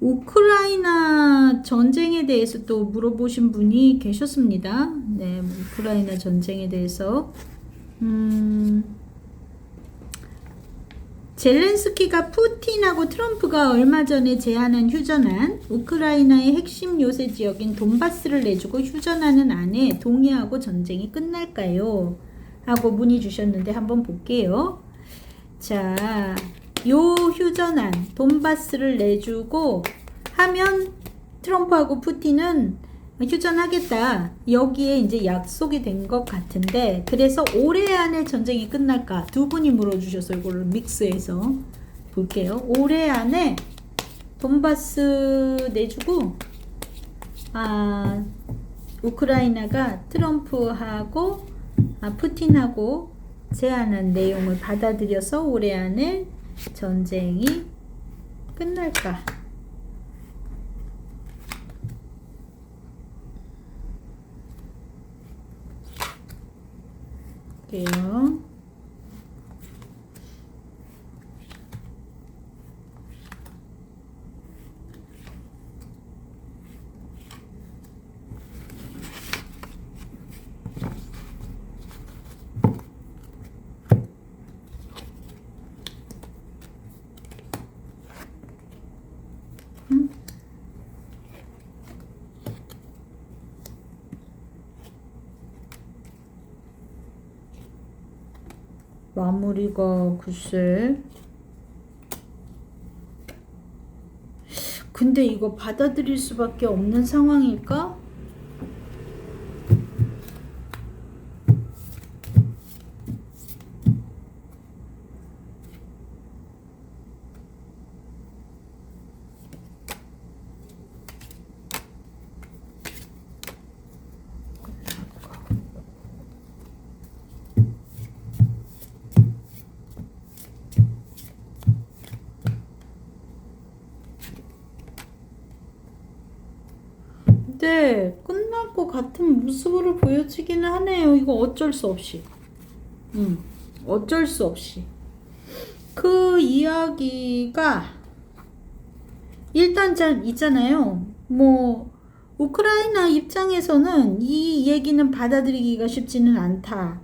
우크라이나 전쟁에 대해서 또 물어보신 분이 계셨습니다. 네, 우크라이나 전쟁에 대해서. 음, 젤렌스키가 푸틴하고 트럼프가 얼마 전에 제안한 휴전안, 우크라이나의 핵심 요새 지역인 돈바스를 내주고 휴전하는 안에 동의하고 전쟁이 끝날까요? 하고 문의 주셨는데 한번 볼게요. 자, 요 휴전안, 돈바스를 내주고 하면 트럼프하고 푸틴은 휴전하겠다. 여기에 이제 약속이 된 것 같은데, 그래서 올해 안에 전쟁이 끝날까? 두 분이 물어주셔서 이거를 믹스해서 볼게요. 올해 안에 돈바스 내주고, 아, 우크라이나가 트럼프하고, 아, 푸틴하고 제안한 내용을 받아들여서 올해 안에 전쟁이 끝날까? 볼게요. 마무리가 글쎄. 근데 이거 받아들일 수밖에 없는 상황일까? 근데 것 같은 모습으로 보여지기는 하네요. 이거 어쩔 수 없이. 음, 어쩔 수 없이. 그 이야기가 일단 잘 있잖아요. 뭐 우크라이나 입장에서는 이 얘기는 받아들이기가 쉽지는 않다.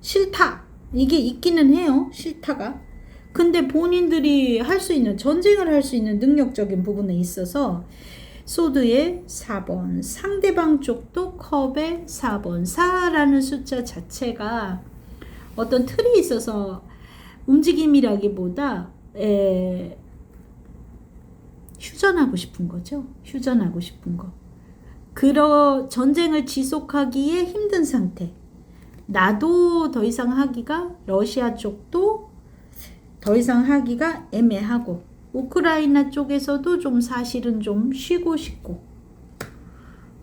싫다. 이게 있기는 해요. 싫다가. 근데 본인들이 할 수 있는 전쟁을 할 수 있는 능력적인 부분에 있어서 소드의 4번, 상대방 쪽도 컵의 4번, 4라는 숫자 자체가 어떤 틀이 있어서 움직임이라기보다 에, 휴전하고 싶은 거죠. 휴전하고 싶은 거. 그러 전쟁을 지속하기에 힘든 상태. 나도 더 이상 하기가 러시아 쪽도 더 이상 하기가 애매하고 우크라이나 쪽에서도 좀 사실은 좀 쉬고 싶고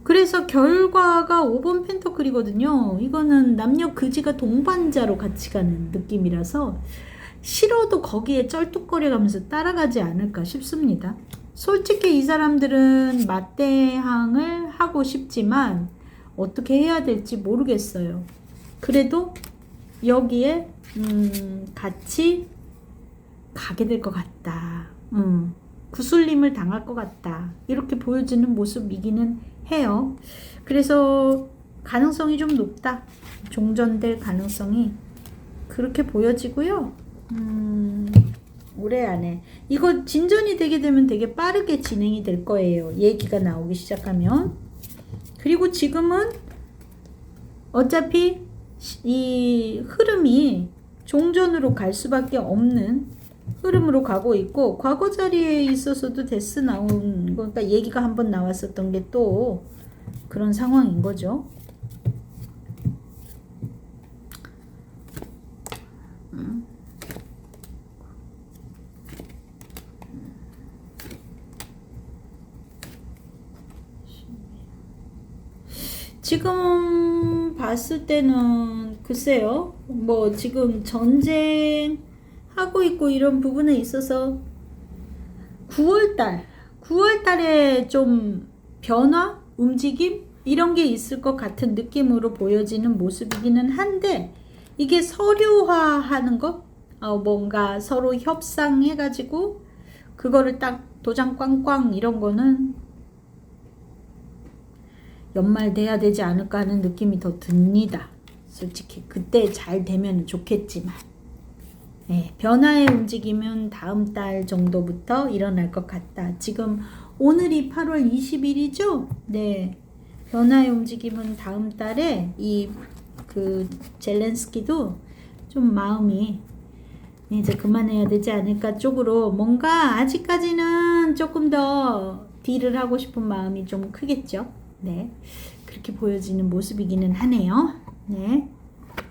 그래서 결과가 5번 펜터클이거든요. 이거는 남녀 그지가 동반자로 같이 가는 느낌이라서 싫어도 거기에 쩔뚝거려 가면서 따라가지 않을까 싶습니다. 솔직히 이 사람들은 맞대항을 하고 싶지만 어떻게 해야 될지 모르겠어요. 그래도 여기에 음, 같이 가게 될 것 같다. 음, 구슬림을 당할 것 같다. 이렇게 보여지는 모습이기는 해요. 그래서 가능성이 좀 높다. 종전될 가능성이 그렇게 보여지고요. 음, 올해 안에 이거 진전이 되게 되면 되게 빠르게 진행이 될 거예요. 얘기가 나오기 시작하면. 그리고 지금은 어차피 이 흐름이 종전으로 갈 수밖에 없는 흐름으로 가고 있고 과거 자리에 있어서도 데스 나온 거 그러니까 얘기가 한번 나왔었던 게 또 그런 상황인 거죠. 음. 지금 봤을 때는 글쎄요, 뭐 지금 전쟁 하고 있고 이런 부분에 있어서 9월달, 9월달에 좀 변화, 움직임 이런 게 있을 것 같은 느낌으로 보여지는 모습이기는 한데 이게 서류화하는 것, 어, 뭔가 서로 협상해가지고 그거를 딱 도장 꽝꽝 이런 거는 연말 돼야 되지 않을까 하는 느낌이 더 듭니다. 솔직히 그때 잘 되면 좋겠지만 네, 변화의 움직임은 다음 달 정도부터 일어날 것 같다. 지금 오늘이 8월 20일이죠? 네. 변화의 움직임은 다음 달에 이 그 젤렌스키도 좀 마음이 이제 그만해야 되지 않을까 쪽으로 뭔가 아직까지는 조금 더 딜을 하고 싶은 마음이 좀 크겠죠. 네. 그렇게 보여지는 모습이기는 하네요. 네.